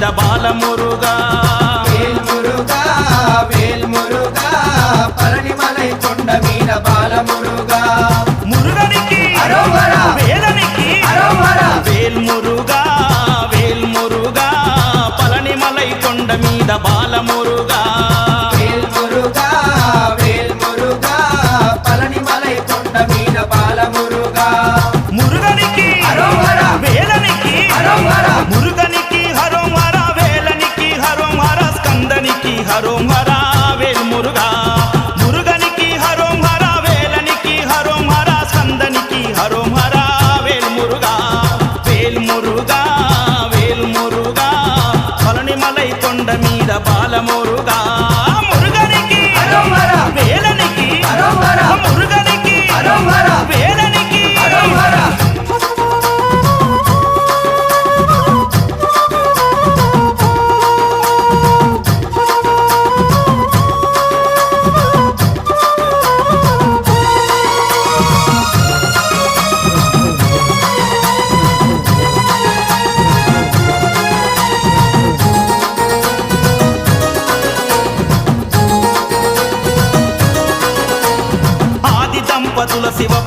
మీద బాలము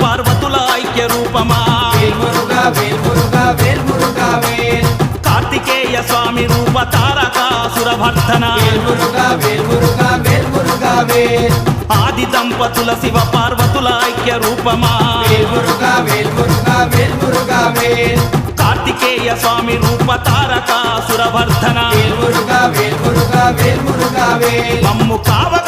పార్వతుల ఐక్య రూపమా కార్తికేయ స్వామి రూప తారకాసురవర్ధన ఆది దంపతుల శివ పార్వతుల ఐక్య రూపమా కార్తికేయ స్వామి రూప తారకాసురవర్ధన మమ్ము కావగ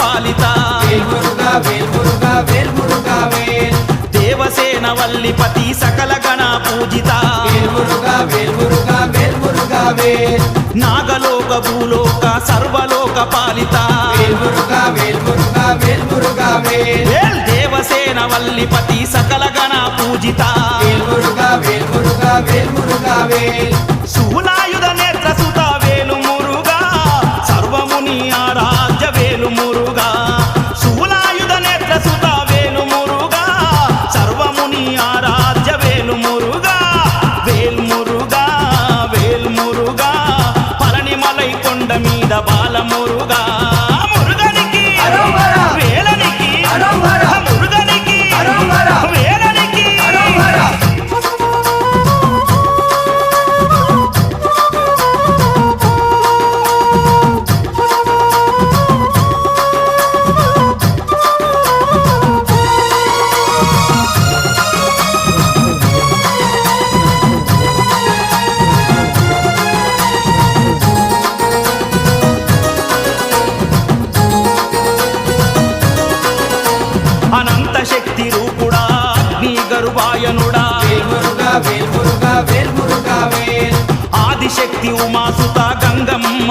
పాలిత. దేవసేన వల్లి పతి సకల గణ పూజిత. నాగలోక భూలోక సర్వలోక పాలిత. దేవసేన వల్లి పతి సకల గణ పూజిత. శూలాయుధ నేత్ర సుత వేలు. మురుగా సర్వముని ఆ முருகா.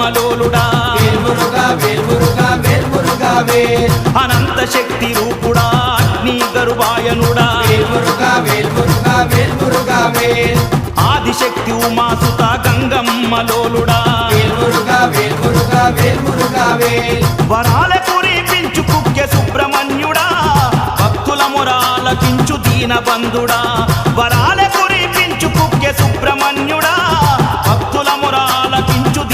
కమలోలుడా అనంత శక్తి రూపుడా అగ్ని గరువాయనుడా ఆదిశక్తి ఉమాసుత గంగమ్మ లోలుడా. వరాల కురిపించు కుక్య సుబ్రహ్మణ్యుడా. భక్తుల మొరాలకించు దీనబంధుడా.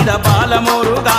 మీద బాలమురుగా